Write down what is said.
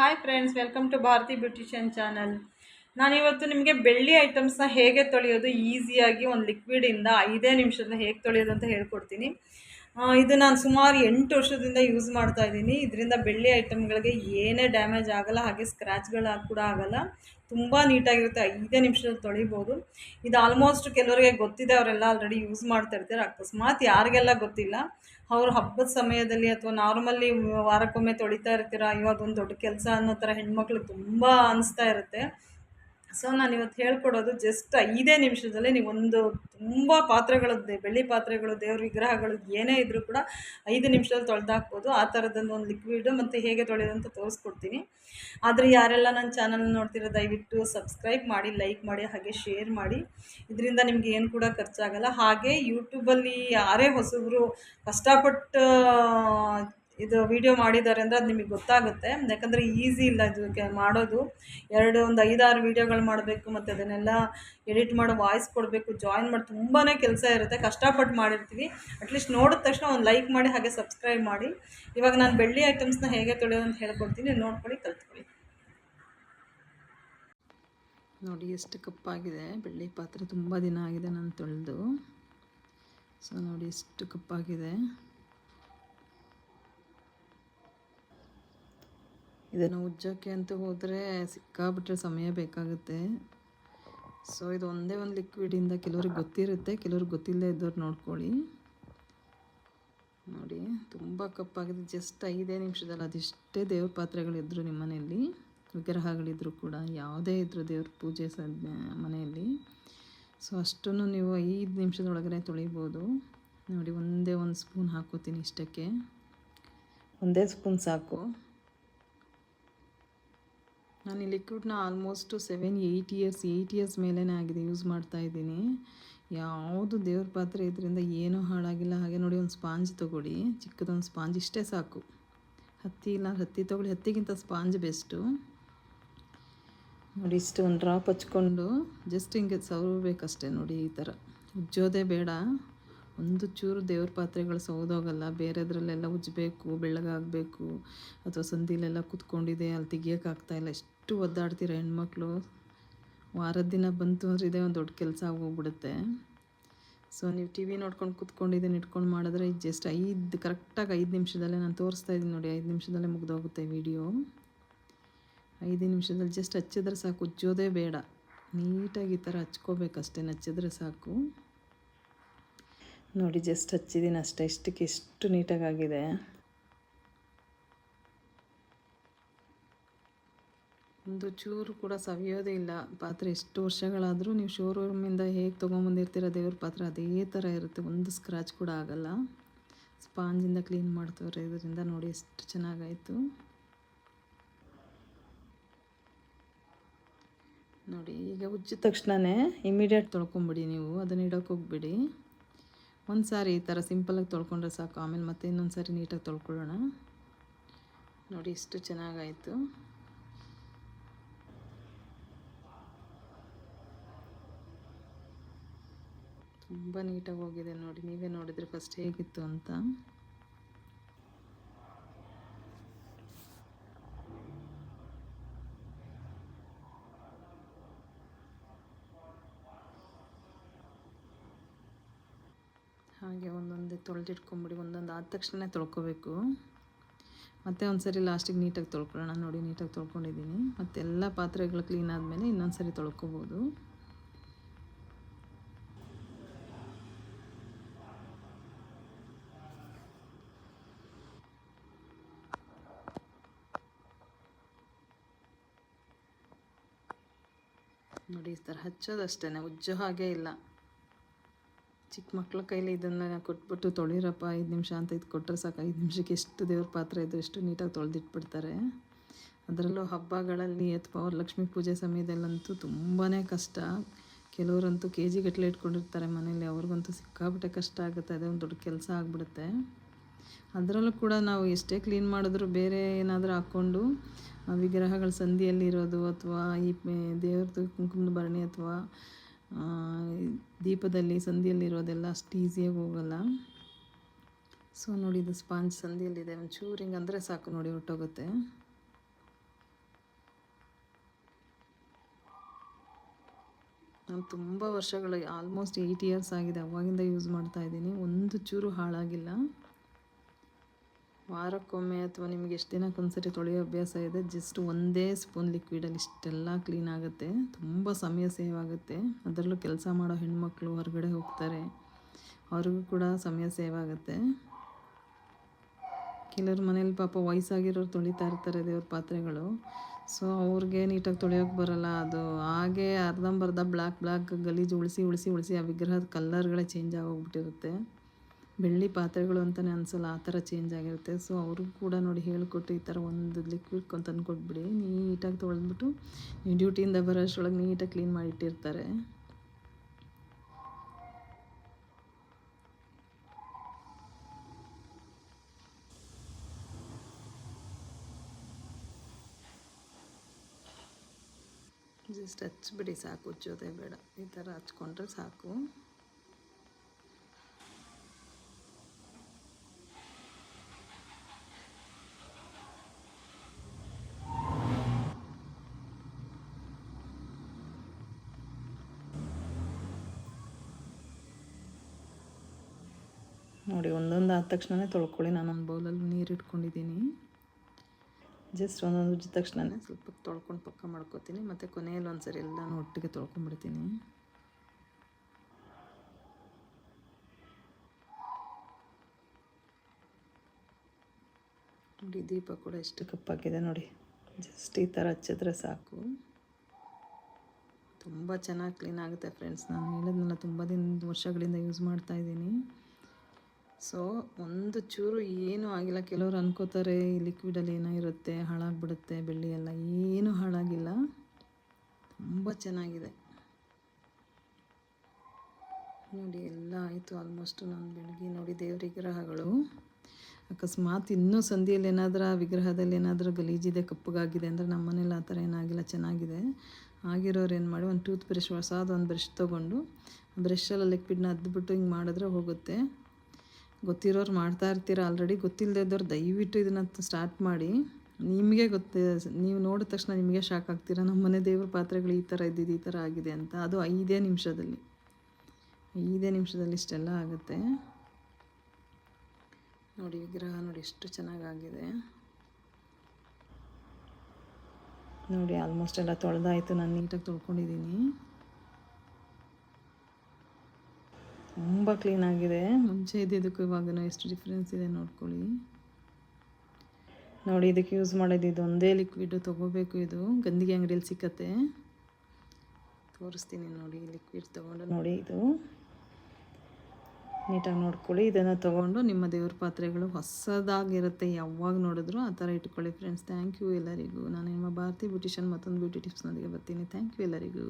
Hi friends welcome to Bharati beautician channel ನಾನಿವತ್ತು ನಿಮಗೆ ಬೆಳ್ಳಿ ಐಟಮ್ಸ್ನ ಹೇಗೆ ತೊಳೆಯೋದು ಈಸಿಯಾಗಿ ಒಂದು ಲಿಕ್ವಿಡಿಂದ ಐದೇ ನಿಮಿಷದಲ್ಲಿ ಹೇಗೆ ತೊಳೆಯೋದು ಅಂತ ಹೇಳ್ಕೊಡ್ತೀನಿ. ಇದು ನಾನು ಸುಮಾರು ಎಂಟು ವರ್ಷದಿಂದ ಯೂಸ್ ಮಾಡ್ತಾ ಇದ್ದೀನಿ. ಇದರಿಂದ ಬೆಳ್ಳಿ ಐಟಮ್ಗಳಿಗೆ ಏನೇ ಡ್ಯಾಮೇಜ್ ಆಗಲ್ಲ, ಹಾಗೆ ಸ್ಕ್ರ್ಯಾಚ್ಗಳು ಕೂಡ ಆಗಲ್ಲ. ತುಂಬ ನೀಟಾಗಿರುತ್ತೆ. ಐದೇ ನಿಮಿಷದಲ್ಲಿ ತೊಳಿಬೋದು. ಇದು ಆಲ್ಮೋಸ್ಟ್ ಕೆಲವರಿಗೆ ಗೊತ್ತಿದೆ, ಅವರೆಲ್ಲ ಆಲ್ರೆಡಿ ಯೂಸ್ ಮಾಡ್ತಾ ಇರ್ತಾರೆ. ಅಕಸ್ಮಾತ್ ಯಾರಿಗೆಲ್ಲ ಗೊತ್ತಿಲ್ಲ, ಅವರು ಹಬ್ಬದ ಸಮಯದಲ್ಲಿ ಅಥವಾ ನಾರ್ಮಲಿ ವಾರಕ್ಕೊಮ್ಮೆ ತೊಳಿತಾ ಇರ್ತೀರ, ಇವಾಗ ಒಂದು ದೊಡ್ಡ ಕೆಲಸ ಅನ್ನೋ ಥರ ಹೆಣ್ಮಕ್ಳಿಗೆ ತುಂಬ ಅನಿಸ್ತಾ ಇರುತ್ತೆ. ಸೊ ನಾನು ಇವತ್ತು ಹೇಳ್ಕೊಡೋದು ಜಸ್ಟ್ ಐದೇ ನಿಮಿಷದಲ್ಲಿ ನೀವೊಂದು ತುಂಬ ಪಾತ್ರೆಗಳು ಬೆಳ್ಳಿ ಪಾತ್ರೆಗಳು, ದೇವ್ರ ವಿಗ್ರಹಗಳು ಏನೇ ಇದ್ದರೂ ಕೂಡ ಐದು ನಿಮಿಷದಲ್ಲಿ ತೊಳೆದಾಕ್ಬೋದು. ಆ ಥರದ್ದೊಂದು ಒಂದು ಲಿಕ್ವಿಡ್ ಮತ್ತು ಹೇಗೆ ತೊಳೆಯೋದು ಅಂತ ತೋರಿಸ್ಕೊಡ್ತೀನಿ. ಆದರೆ ಯಾರೆಲ್ಲ ನನ್ನ ಚಾನಲ್ ನೋಡ್ತಿರೋ ದಯವಿಟ್ಟು ಸಬ್ಸ್ಕ್ರೈಬ್ ಮಾಡಿ ಲೈಕ್ ಮಾಡಿ, ಹಾಗೆ ಶೇರ್ ಮಾಡಿ. ಇದರಿಂದ ನಿಮ್ಗೆ ಏನು ಕೂಡ ಖರ್ಚಾಗಲ್ಲ. ಹಾಗೆ ಯೂಟ್ಯೂಬಲ್ಲಿ ಯಾರೇ ಹೊಸಬ್ರು ಕಷ್ಟಪಟ್ಟು ಇದು ವಿಡಿಯೋ ಮಾಡಿದ್ದಾರೆ ಅಂದರೆ ಅದು ನಿಮಗೆ ಗೊತ್ತಾಗುತ್ತೆ. ಯಾಕಂದರೆ ಈಸಿ ಇಲ್ಲ ಇದಕ್ಕೆ ಮಾಡೋದು. ಎರಡು, ಒಂದು ಐದಾರು ವೀಡಿಯೋಗಳು ಮಾಡಬೇಕು ಮತ್ತು ಅದನ್ನೆಲ್ಲ ಎಡಿಟ್ ಮಾಡೋ ವಾಯ್ಸ್ ಕೊಡಬೇಕು ಜಾಯಿನ್ ಮಾಡಿ ತುಂಬಾ ಕೆಲಸ ಇರುತ್ತೆ. ಕಷ್ಟಪಟ್ಟು ಮಾಡಿರ್ತೀವಿ. ಅಟ್ಲೀಸ್ಟ್ ನೋಡಿದ ತಕ್ಷಣ ಒಂದು ಲೈಕ್ ಮಾಡಿ, ಹಾಗೆ ಸಬ್ಸ್ಕ್ರೈಬ್ ಮಾಡಿ. ಇವಾಗ ನಾನು ಬೆಳ್ಳಿ ಐಟಮ್ಸ್ನ ಹೇಗೆ ತೊಳೆಯೋದು ಅಂತ ಹೇಳ್ಕೊಡ್ತೀನಿ. ನೋಡ್ಕೊಳ್ಳಿ, ಕಲ್ತ್ಕೊಳ್ಳಿ. ನೋಡಿ, ಎಷ್ಟು ಕಪ್ಪಾಗಿದೆ. ಬೆಳ್ಳಿ ಪಾತ್ರೆ ತುಂಬ ದಿನ ಆಗಿದೆ ನಾನು ತೊಳೆದು. ಸೊ ನೋಡಿ, ಎಷ್ಟು ಕಪ್ಪಾಗಿದೆ. ಇದನ್ನು ಉಜ್ಜೋಕ್ಕೆ ಅಂತ ಹೋದರೆ ಸಿಕ್ಕಾಬಿಟ್ರೆ ಸಮಯ ಬೇಕಾಗುತ್ತೆ. ಸೊ ಇದು ಒಂದೇ ಒಂದು ಲಿಕ್ವಿಡಿಂದ ಕೆಲವ್ರಿಗೆ ಗೊತ್ತಿರುತ್ತೆ. ಕೆಲವ್ರಿಗೆ ಗೊತ್ತಿಲ್ಲದೇ ಇದ್ದವ್ರು ನೋಡ್ಕೊಳ್ಳಿ. ನೋಡಿ, ತುಂಬ ಕಪ್ಪಾಗಿದೆ. ಜಸ್ಟ್ ಐದೇ ನಿಮಿಷದಲ್ಲಿ ಅದಿಷ್ಟೇ ದೇವ್ರ ಪಾತ್ರೆಗಳಿದ್ದರು ನಿಮ್ಮ ಮನೆಯಲ್ಲಿ. ವಿಗ್ರಹಗಳಿದ್ದರೂ ಕೂಡ. ಯಾವುದೇ ಇದ್ದರೂ ದೇವ್ರ ಪೂಜೆ ಸ, ಮನೆಯಲ್ಲಿ. ಸೊ ಅಷ್ಟನ್ನು ನೀವು ಐದು ನಿಮಿಷದೊಳಗಡೆ ತೊಳಿಬೋದು. ನೋಡಿ, ಒಂದೇ ಒಂದು ಸ್ಪೂನ್ ಹಾಕೋತೀನಿ ಇಷ್ಟಕ್ಕೆ. ಒಂದೇ ಸ್ಪೂನ್ ಸಾಕು. ನಾನು ಈ ಲಿಕ್ವಿಡ್ನ almost seven, eight years eight years ಮೇಲೇ ಆಗಿದೆ ಯೂಸ್ ಮಾಡ್ತಾ ಇದ್ದೀನಿ. ಯಾವುದು ದೇವ್ರ ಪಾತ್ರೆ ಇದರಿಂದ ಏನೂ ಹಾಳಾಗಿಲ್ಲ. ಹಾಗೆ ನೋಡಿ ಒಂದು ಸ್ಪಾಂಜ್ ತೊಗೊಳ್ಳಿ. ಚಿಕ್ಕದೊಂದು ಸ್ಪಾಂಜ್ ಇಷ್ಟೇ ಸಾಕು. ಹತ್ತಿ ಇಲ್ಲ ಹತ್ತಿ ತೊಗೊಳ್ಳಿ. ಹತ್ತಿಗಿಂತ ಸ್ಪಾಂಜ್ ಬೆಸ್ಟು. ನೋಡಿ ಇಷ್ಟು ಒಂದು ಡ್ರಾಪ್ ಹಚ್ಕೊಂಡು ಜಸ್ಟ್ ಹಿಂಗೆ ಸವರಬೇಕಷ್ಟೇ ನೋಡಿ ಈ ಥರ. ಉಜ್ಜೋದೇ ಬೇಡ. ಒಂದು ಚೂರು ದೇವ್ರ ಪಾತ್ರೆಗಳು ಸೌದೋಗಲ್ಲ, ಬೇರೆದ್ರಲ್ಲೆಲ್ಲ ಉಜ್ಜಬೇಕು, ಬೆಳ್ಳಗಾಗಬೇಕು, ಅಥವಾ ಸಂದಿಲೆಲ್ಲ ಕುತ್ಕೊಂಡಿದೆ, ಅಲ್ಲಿ ತೆಗಿಯೋಕ್ಕಾಗ್ತಾಯಿಲ್ಲ ಎಷ್ಟು ಒದ್ದಾಡ್ತೀರ ಹೆಣ್ಮಕ್ಳು? ವಾರದ ದಿನ ಬಂತು ಅಂದ್ರೆ ಇದೇ ಒಂದು ದೊಡ್ಡ ಕೆಲಸ ಆಗೋಗ್ಬಿಡುತ್ತೆ. ಸೊ, ನೀವು ಟಿ ವಿ ನೋಡ್ಕೊಂಡು ಕುತ್ಕೊಂಡಿದ್ದೀನಿ ಇಟ್ಕೊಂಡು ಮಾಡಿದ್ರೆ ಜಸ್ಟ್ ಐದು, ಕರೆಕ್ಟಾಗಿ ಐದು ನಿಮಿಷದಲ್ಲೇ ನಾನು ತೋರಿಸ್ತಾ ಇದ್ದೀನಿ ನೋಡಿ, ಐದು ನಿಮಿಷದಲ್ಲೇ ಮುಗ್ದೋಗುತ್ತೆ ವಿಡಿಯೋ. ಐದು ನಿಮಿಷದಲ್ಲಿ ಜಸ್ಟ್ ಹಚ್ಚಿದ್ರೆ ಸಾಕು, ಉಜ್ಜೋದೇ ಬೇಡ. ನೀಟಾಗಿ ಈ ಥರ ಹಚ್ಕೋಬೇಕಷ್ಟೇ ಹಚ್ಚಿದ್ರೆ ಸಾಕು. ನೋಡಿ, ಜಸ್ಟ್ ಹಚ್ಚಿದ್ದೀನಿ ಅಷ್ಟೇ. ಇಷ್ಟಕ್ಕೆ ಎಷ್ಟು ನೀಟಾಗಾಗಿದೆ. ಒಂದು ಚೂರು ಕೂಡ ಸವಿಯೋದೇ ಇಲ್ಲ. ಪಾತ್ರೆ ಎಷ್ಟು ವರ್ಷಗಳಾದರೂ ನೀವು ಶೋರೂಮಿಂದ ಹೇಗೆ ತೊಗೊಂಬಂದಿರ್ತೀರ ದೇವ್ರ ಪಾತ್ರೆ ಅದೇ ಥರ ಇರುತ್ತೆ. ಒಂದು ಸ್ಕ್ರಾಚ್ ಕೂಡ ಆಗಲ್ಲ. ಸ್ಪಾಂಜಿಂದ ಕ್ಲೀನ್ ಮಾಡ್ತವ್ರೆ, ಇದರಿಂದ ನೋಡಿ ಎಷ್ಟು ಚೆನ್ನಾಗಾಯಿತು. ನೋಡಿ, ಈಗ ಉಜ್ಜಿದ ತಕ್ಷಣವೇ ಇಮಿಡಿಯೇಟ್ ತೊಳ್ಕೊಂಬಿಡಿ ನೀವು. ಅದನ್ನ ಇಡೋಕೆ ಹೋಗ್ಬಿಡಿ. ಒಂದು ಸಾರಿ ಈ ಥರ ಸಿಂಪಲಾಗಿ ತೊಳ್ಕೊಂಡ್ರೆ ಸಾಕು. ಆಮೇಲೆ ಮತ್ತೆ ಇನ್ನೊಂದು ಸಾರಿ ನೀಟಾಗಿ ತೊಳ್ಕೊಳ್ಳೋಣ. ನೋಡಿ ಇಷ್ಟು ಚೆನ್ನಾಗಾಯಿತು. ತುಂಬ ನೀಟಾಗಿ ಹೋಗಿದೆ ನೋಡಿ. ನೀವೇ ನೋಡಿದರೆ ಫಸ್ಟ್ ಹೇಗಿತ್ತು ಅಂತ ಹಾಗೆ ಒಂದೊಂದೇ ತೊಳೆದಿಟ್ಕೊಂಬಿಡಿ, ಒಂದೊಂದು ಆದ ತಕ್ಷಣ ತೊಳ್ಕೊಬೇಕು. ಮತ್ತೆ ಒಂದು ಸರಿ ಲಾಸ್ಟಿಗೆ ನೀಟಾಗಿ ತೊಳ್ಕೊಳ್ಳೋಣ. ನೋಡಿ, ನೀಟಾಗಿ ತೊಳ್ಕೊಂಡಿದ್ದೀನಿ. ಮತ್ತೆಲ್ಲ ಪಾತ್ರೆಗಳು ಕ್ಲೀನ್ ಆದಮೇಲೆ ಇನ್ನೊಂದು ಸರಿ ತೊಳ್ಕೊಬೋದು. ನೋಡಿ, ಈ ಥರ ಹಚ್ಚೋದಷ್ಟೇ ಉಜ್ಜೋ ಹಾಗೆ ಇಲ್ಲ. ಚಿಕ್ಕ ಮಕ್ಕಳ ಕೈಲಿ ಇದನ್ನು ಕೊಟ್ಬಿಟ್ಟು ತೊಳಿರಪ್ಪ, ಐದು ನಿಮಿಷ ಅಂತ ಇದು ಕೊಟ್ಟರೆ ಸಾಕು. ಐದು ನಿಮಿಷಕ್ಕೆ ಎಷ್ಟು ದೇವ್ರ ಪಾತ್ರೆ ಇದು ಎಷ್ಟು ನೀಟಾಗಿ ತೊಳೆದಿಟ್ಬಿಡ್ತಾರೆ. ಅದರಲ್ಲೂ ಹಬ್ಬಗಳಲ್ಲಿ ಅಥವಾ ಲಕ್ಷ್ಮೀ ಪೂಜೆ ಸಮಯದಲ್ಲಂತೂ ತುಂಬಾ ಕಷ್ಟ. ಕೆಲವರಂತೂ ಕೆ ಜಿ ಗಟ್ಟಲೆ ಇಟ್ಕೊಂಡಿರ್ತಾರೆ ಮನೇಲಿ, ಅವ್ರಿಗಂತೂ ಸಿಕ್ಕಾಬಿಟ್ಟೆ ಕಷ್ಟ ಆಗುತ್ತೆ, ಅದೇ ಒಂದು ದೊಡ್ಡ ಕೆಲಸ ಆಗಿಬಿಡುತ್ತೆ. ಅದರಲ್ಲೂ ಕೂಡ ನಾವು ಎಷ್ಟೇ ಕ್ಲೀನ್ ಮಾಡಿದ್ರು ಬೇರೆ ಏನಾದರೂ ಹಾಕ್ಕೊಂಡು ವಿಗ್ರಹಗಳ ಸಂಧಿಯಲ್ಲಿರೋದು ಅಥವಾ ಈ ದೇವ್ರದ್ದು ಕುಂಕುಮದ ಭರಣಿ ಅಥವಾ ದೀಪದಲ್ಲಿ ಸಂಧಿಯಲ್ಲಿರೋದೆಲ್ಲ ಅಷ್ಟು ಈಸಿಯಾಗಿ ಹೋಗಲ್ಲ. ಸೊ ನೋಡಿ ಇದು ಸ್ಪಾಂಜ್ ಸಂಧಿಯಲ್ಲಿದೆ ಒಂಚೂರು ಚೂರಿಂಗ್ ಅಂದರೆ ಸಾಕು ನೋಡಿ ಹೊಟ್ಟೋಗುತ್ತೆ ನಾನು ತುಂಬ ವರ್ಷಗಳು ಆಲ್ಮೋಸ್ಟ್ ಏಯ್ಟ್ ಇಯರ್ಸ್ ಆಗಿದೆ. ಅವಾಗಿಂದ ಯೂಸ್ ಮಾಡ್ತಾ ಇದ್ದೀನಿ. ಒಂದು ಚೂರು ಹಾಳಾಗಿಲ್ಲ. ವಾರಕ್ಕೊಮ್ಮೆ ಅಥವಾ ನಿಮಗೆ ಎಷ್ಟು ದಿನಕ್ಕೆ ಒಂದ್ಸರಿ ತೊಳೆಯೋ ಅಭ್ಯಾಸ ಇದೆ ಜಸ್ಟ್ ಒಂದೇ ಸ್ಪೂನ್ ಲಿಕ್ವಿಡಲ್ಲಿ ಇಷ್ಟೆಲ್ಲ ಕ್ಲೀನ್ ಆಗುತ್ತೆ. ತುಂಬ ಸಮಯ ಸೇವ್ ಆಗುತ್ತೆ. ಅದರಲ್ಲೂ ಕೆಲಸ ಮಾಡೋ ಹೆಣ್ಮಕ್ಳು ಹೊರಗಡೆ ಹೋಗ್ತಾರೆ, ಅವ್ರಿಗೂ ಕೂಡ ಸಮಯ ಸೇವ್ ಆಗುತ್ತೆ. ಕೆಲವ್ರ ಮನೇಲಿ ಪಾಪ ವಯಸ್ಸಾಗಿರೋರು ತೊಳಿತಾ ಇರ್ತಾರೆ ದೇವ್ರ ಪಾತ್ರೆಗಳು. ಸೊ ಅವ್ರಿಗೆ ನೀಟಾಗಿ ತೊಳೆಯೋಕೆ ಬರಲ್ಲ, ಅದು ಹಾಗೆ ಅರ್ಧಂಬರ್ಧ ಬ್ಲ್ಯಾಕ್ ಬ್ಲ್ಯಾಕ್ ಗಲೀಜು ಉಳಿಸಿ ಉಳಿಸಿ ಉಳಿಸಿ ಆ ವಿಗ್ರಹದ ಕಲ್ಲರ್ಗಳೇ ಚೇಂಜ್ ಆಗೋಗ್ಬಿಟ್ಟಿರುತ್ತೆ. ಬೆಳ್ಳಿ ಪಾತ್ರೆಗಳು ಅಂತಲೇ ಅನಿಸಲ್ಲ, ಆ ಥರ ಚೇಂಜ್ ಆಗಿರುತ್ತೆ. ಸೊ ಅವರು ಕೂಡ ನೋಡಿ ಹೇಳಿಕೊಟ್ಟು ಈ ಥರ ಒಂದು ಲಿಕ್ವಿಡ್ ಕೊಂಡು ತಂದು ಕೊಟ್ಬಿಡಿ ನೀಟಾಗಿ ತೊಳೆದ್ಬಿಟ್ಟು ನೀವು ಡ್ಯೂಟಿಯಿಂದ ಬರೋ ಅಷ್ಟರೊಳಗೆ ನೀಟಾಗಿ ಕ್ಲೀನ್ ಮಾಡಿಟ್ಟಿರ್ತಾರೆ ಜಸ್ಟ್ ಹಚ್ಬಿಡಿ ಸಾಕು, ಜೊತೆ ಬೇಡ. ಈ ಥರ ಹಚ್ಕೊಂಡ್ರೆ ಸಾಕು. ನೋಡಿ, ಒಂದೊಂದು ಆದ ತಕ್ಷಣವೇ ತೊಳ್ಕೊಳ್ಳಿ. ನಾನು ಒಂದು ಬೌಲಲ್ಲಿ ನೀರು ಇಟ್ಕೊಂಡಿದ್ದೀನಿ. ಜಸ್ಟ್ ಒಂದೊಂದು ಉಜ್ಜಿದ ತಕ್ಷಣವೇ ಸ್ವಲ್ಪ ತೊಳ್ಕೊಂಡು ಪಕ್ಕ ಮಾಡ್ಕೋತೀನಿ. ಮತ್ತು ಕೊನೆಯಲ್ಲಿ ಒಂದು ಸರಿ ಎಲ್ಲನೂ ಒಟ್ಟಿಗೆ ತೊಳ್ಕೊಂಡ್ಬಿಡ್ತೀನಿ ನೋಡಿ, ದೀಪ ಕೂಡ ಎಷ್ಟು ಕಪ್ಪಾಗಿದೆ ನೋಡಿ. ಜಸ್ಟ್ ಈ ಥರ ಹಚ್ಚಿದ್ರೆ ಸಾಕು. ತುಂಬ ಚೆನ್ನಾಗಿ ಕ್ಲೀನ್ ಆಗುತ್ತೆ ಫ್ರೆಂಡ್ಸ್ ನಾನು ಹೇಳಿದ್ನಲ್ಲ, ತುಂಬ ದಿನ ವರ್ಷಗಳಿಂದ ಯೂಸ್ ಮಾಡ್ತಾ ಇದ್ದೀನಿ. ಸೊ ಒಂದು ಚೂರು ಏನೂ ಆಗಿಲ್ಲ. ಕೆಲವರು ಅನ್ಕೋತಾರೆ, ಈ ಲಿಕ್ವಿಡಲ್ಲಿ ಏನೋ ಇರುತ್ತೆ, ಹಾಳಾಗ್ಬಿಡುತ್ತೆ, ಬೆಳ್ಳಿ ಎಲ್ಲ ಏನೂ ಹಾಳಾಗಿಲ್ಲ. ತುಂಬ ಚೆನ್ನಾಗಿದೆ. ನೋಡಿ, ಎಲ್ಲ ಆಯಿತು. ಆಲ್ಮೋಸ್ಟು ನಾನು ಬೆಳಗ್ಗೆ ನೋಡಿ ದೇವ್ರ ವಿಗ್ರಹಗಳು. ಅಕಸ್ಮಾತ್ ಇನ್ನೂ ಸಂಧಿಯಲ್ಲಿ ಏನಾದರೂ, ಆ ವಿಗ್ರಹದಲ್ಲಿ ಏನಾದರೂ ಗಲೀಜಿದೆ, ಕಪ್ಪಗಾಗಿದೆ ಅಂದರೆ ನಮ್ಮ ಮನೇಲಿ ಆ ಥರ ಏನಾಗಿಲ್ಲ ಚೆನ್ನಾಗಿದೆ. ಆಗಿರೋರು ಏನು ಮಾಡಿ, ಒಂದು ಟೂತ್ ಬ್ರಷ್ ಹೊಸಾದ ಒಂದು ಬ್ರಷ್ ತೊಗೊಂಡು ಬ್ರಷಲ್ಲಿ ಲಿಕ್ವಿಡ್ನ ಅದ್ಬಿಟ್ಟು ಹಿಂಗೆ ಮಾಡಿದ್ರೆ ಹೋಗುತ್ತೆ. ಗೊತ್ತಿರೋರು ಮಾಡ್ತಾ ಇರ್ತೀರ ಆಲ್ರೆಡಿ ಗೊತ್ತಿಲ್ಲದೆ ಇದ್ದವ್ರು ದಯವಿಟ್ಟು ಇದನ್ನು ಸ್ಟಾರ್ಟ್ ಮಾಡಿ. ನಿಮಗೆ ಗೊತ್ತೇ ನೀವು ನೋಡಿದ ತಕ್ಷಣ ನಿಮಗೆ ಶಾಕ್ ಆಗ್ತೀರ? ನಮ್ಮ ಮನೆ ದೇವ್ರ ಪಾತ್ರೆಗಳು ಈ ಥರ ಇದ್ದಿದ್ದು, ಈ ಥರ ಆಗಿದೆ ಅಂತ. ಅದು ಐದೇ ನಿಮಿಷದಲ್ಲಿ. ಐದೇ ನಿಮಿಷದಲ್ಲಿ ಇಷ್ಟೆಲ್ಲ ಆಗುತ್ತೆ. ನೋಡಿ, ವಿಗ್ರಹ ನೋಡಿ ಎಷ್ಟು ಚೆನ್ನಾಗಾಗಿದೆ. ನೋಡಿ ಆಲ್ಮೋಸ್ಟ್ ಎಲ್ಲ ತೊಳೆದಾಯಿತು. ನಾನು ನೀಟಾಗಿ ತೊಳ್ಕೊಂಡಿದ್ದೀನಿ. ತುಂಬ ಕ್ಲೀನ್ ಆಗಿದೆ. ಮುಂಚೆ ಇದ್ದಿದ್ದಕ್ಕೂ ಇವಾಗೂ ಎಷ್ಟು ಡಿಫ್ರೆನ್ಸ್ ಇದೆ ನೋಡ್ಕೊಳ್ಳಿ. ನೋಡಿ ಇದಕ್ಕೆ ಯೂಸ್ ಮಾಡೋದು ಇದು ಒಂದೇ ಲಿಕ್ವಿಡ್ ತೊಗೋಬೇಕು ಇದು. ಗಂದಿಗೆ ಅಂಗಡಿಯಲ್ಲಿ ಸಿಕ್ಕತ್ತೆ. ತೋರಿಸ್ತೀನಿ ನೋಡಿ ಲಿಕ್ವಿಡ್ ತೊಗೊಂಡು. ನೋಡಿ ಇದು. ನೀಟಾಗಿ ನೋಡ್ಕೊಳ್ಳಿ ಇದನ್ನು ತೊಗೊಂಡು ನಿಮ್ಮ ದೇವ್ರ ಪಾತ್ರೆಗಳು ಹೊಸದಾಗಿರುತ್ತೆ. ಯಾವಾಗ ನೋಡಿದ್ರು ಆ ಥರ ಇಟ್ಕೊಳ್ಳಿ ಫ್ರೆಂಡ್ಸ್ ಥ್ಯಾಂಕ್ ಯು ಎಲ್ಲರಿಗೂ. ನಾನು ನಿಮ್ಮ ಭಾರತಿ ಬ್ಯೂಟಿಷನ್ ಮತ್ತೊಂದು ಬ್ಯೂಟಿ ಟಿಪ್ಸ್ನೊಂದಿಗೆ ಬರ್ತೀನಿ. ಥ್ಯಾಂಕ್ ಯು ಎಲ್ಲರಿಗೂ.